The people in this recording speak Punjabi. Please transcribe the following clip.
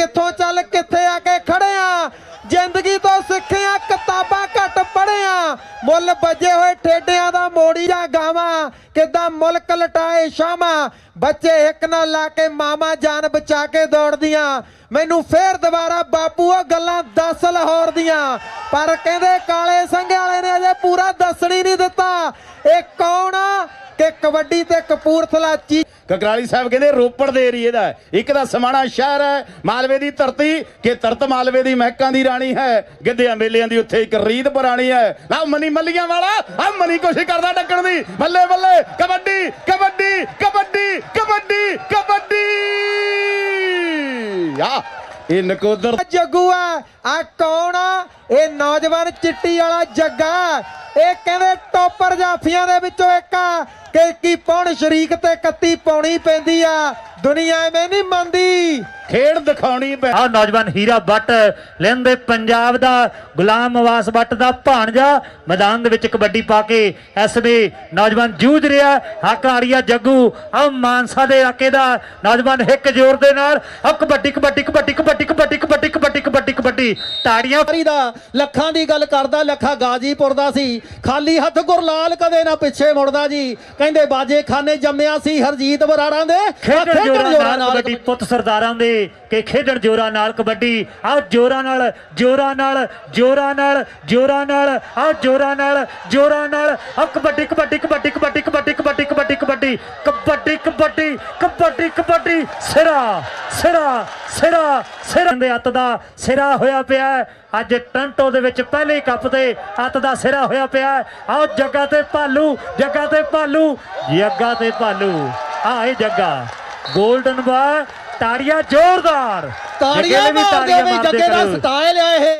ਕਿੱਥੋਂ ਚੱਲ, ਕਿੱਥੇ ਆ ਕੇ ਖੜੇ ਆ? ਜ਼ਿੰਦਗੀ ਤੋਂ ਸਿੱਖਿਆ, ਕਿਤਾਬਾਂ ਘੱਟ ਪੜਿਆ ਮੁੱਲ ਵੱਜੇ ਹੋਏ ਠੇਡਿਆਂ ਦਾ ਮੋੜੀ ਜਾ ਗਾਵਾਂ। ਕਿਦਾਂ ਮੁਲਕ ਲਟਾਏ ਸ਼ਾਮਾਂ। ਬੱਚੇ ਇੱਕ ਨਾ ਲਾ ਕੇ ਮਾਮਾ ਜਾਨ ਬਚਾ ਕੇ ਦੌੜਦੀਆਂ। ਮੈਨੂੰ ਫੇਰ ਦੁਬਾਰਾ ਬਾਪੂ ਉਹ ਗੱਲਾਂ ਦੱਸ ਲਾਹੌਰ ਦੀਆਂ। ਪਰ ਕਹਿੰਦੇ ਕਾਲੇ ਸੰਘੇ ਵਾਲੇ ਨੇ ਅਜੇ ਪੂਰਾ ਦੱਸਣ ਹੀ ਨਹੀਂ ਦਿੱਤਾ। ਕਬੱਡੀ ਤੇ ਕਪੂਰਥਲਾ ਚੀ ਕਕਰਾਲੀ ਸਾਹਿਬ ਕਹਿੰਦੇ ਰੋਪੜ ਦੇ ਏਰੀਏ ਦਾ। ਇੱਕ ਤਾਂ ਸਮਾਣਾ ਸ਼ਹਿਰ ਹੈ ਮਾਲਵੇ ਦੀ ਧਰਤੀ ਕਿ ਧਰਤ ਮਾਲਵੇ ਦੀ ਮਹਿਕਾਂ ਦੀ ਰਾਣੀ ਹੈ। ਗਿੱਧਿਆਂ ਮੇਲਿਆਂ ਦੀ ਉੱਥੇ ਇੱਕ ਰੀਤ ਪੁਰਾਣੀ ਹੈ। ਲਓ ਮਨੀ ਮੱਲੀਆਂ ਵਾਲਾ ਆ ਮਨੀ ਕੋਸ਼ਿਸ਼ ਕਰਦਾ ਡੱਕਣ ਦੀ। ਬੱਲੇ ਬੱਲੇ ਕਬੱਡੀ ਕਬੱਡੀ ਕਬੱਡੀ ਕਬੱਡੀ ਕਬੱਡੀ! ਆ ਇਹ ਨਕੋਦਰ ਜੱਗੂ ਆ ਆ ਕੌਣ ਆ? ਇਹ ਨੌਜਵਾਨ ਚਿੱਟੀ ਵਾਲਾ ਜੱਗਾ। ਇਹ ਕਹਿੰਦੇ ਟੋਪਰ ਜਾਫੀਆਂ ਦੇ ਵਿੱਚੋਂ ਇੱਕ ਆ। ਕਿ ਕੀ ਪੌਣ ਸ਼ਰੀਕ ਤੇ ਕੱਤੀ ਪਾਉਣੀ ਪੈਂਦੀ ਆ। ਦੁਨੀਆ ਐਵੇਂ ਨਹੀਂ ਮੰਨਦੀ। ਖੇਡ ਦਿਖਾਉਣੀ ਪੈ ਆ ਨੌਜਵਾਨ ਹੀਰਾ ਬੱਟ ਲੈਂਦੇ ਪੰਜਾਬ ਦਾ ਗੁਲਾਮ ਅਵਾਸ ਬੱਟ ਦਾ ਭਾਣਜਾ। ਮੈਦਾਨ ਦੇ ਵਿੱਚ ਕਬੱਡੀ ਪਾ ਕੇ ਵੇ ਨੌਜਵਾਨ ਜੂਝ ਰਿਹਾ। ਹਾਕਾਰੀਆ ਜੱਗੂ ਆ ਮਾਨਸਾ ਦੇ ਇਲਾਕੇ ਦਾ ਨੌਜਵਾਨ ਹਿੱਕ ਜ਼ੋਰ ਦੇ ਨਾਲ। ਆ ਕਬੱਡੀ ਕਬੱਡੀ ਕਬੱਡੀ ਕਬੱਡੀ ਕਬੱਡੀ ਕਬੱਡੀ ਕਬੱਡੀ ਕਬੱਡੀ ਕਬੱਡੀ। ਤਾੜੀਆਂ ਵਾਰੀ ਦਾ ਲੱਖਾਂ ਦੀ ਗੱਲ ਕਰਦਾ ਲੱਖਾ ਗਾਜੀਪੁਰ ਦਾ ਸੀ। ਖਾਲੀ ਹੱਥ ਗੁਰਲਾਲ ਕਦੇ ਨਾ ਪਿੱਛੇ ਮੁੜਦਾ ਜੀ। ਕਹਿੰਦੇ ਬਾਜੇ ਖਾਨੇ ਜੰਮਿਆ ਸੀ ਹਰਜੀਤ ਬਰਾੜਾਂ ਦੇ। ਖੇਡਣ ਜ਼ੋਰਾਂ ਨਾਲ ਕਬੱਡੀ ਪੁੱਤ ਸਰਦਾਰਾਂ ਦੇ। ਕਿ ਖੇਡਣ ਜੋਰਾਂ ਨਾਲ ਕਬੱਡੀ ਆਓ ਜੋਰਾਂ ਨਾਲ ਜੋਰਾਂ ਨਾਲ ਜੋਰਾਂ ਨਾਲ ਜੋਰਾਂ ਨਾਲ ਆਹ ਜੋਰਾਂ ਨਾਲ ਜੋਰਾਂ ਨਾਲ ਆਹ ਕਬੱਡੀ ਕਬੱਡੀ ਕਬੱਡੀ ਕਬੱਡੀ ਕਬੱਡੀ ਕਬੱਡੀ ਕਬੱਡੀ ਕਬੱਡੀ ਕਬੱਡੀ ਕਬੱਡੀ ਕਬੱਡੀ ਕਬੱਡੀ ਸਿਰਾ ਸਿਰਾ ਸਿਰਾ ਸਿਰਾਂ ਦੇ ਹੱਥ ਦਾ ਸਿਰਾ ਹੋਇਆ ਪਿਆ ਅੱਜ ਟੰਟੋ ਦੇ ਵਿੱਚ ਪਹਿਲੇ ਕੱਪ ਤੇ ਅੱਤ ਦਾ ਸਿਰਾ ਹੋਇਆ ਪਿਆ ਆਓ ਜੱਗਾ ਤੇ ਭਾਲੂ ਜੱਗਾ ਤੇ ਭਾਲੂ ਜੱਗਾ ਤੇ ਭਾਲੂ ਆਏ ਜੱਗਾ 골ਡਨ ਬਾ ਤਾੜੀਆਂ ਜ਼ੋਰਦਾਰ ਤਾੜੀਆਂ ਮਾਰਦੇ ਵੀ ਜੱਗੇ ਦਾ। ਸਟਾਈਲ ਆ ਇਹ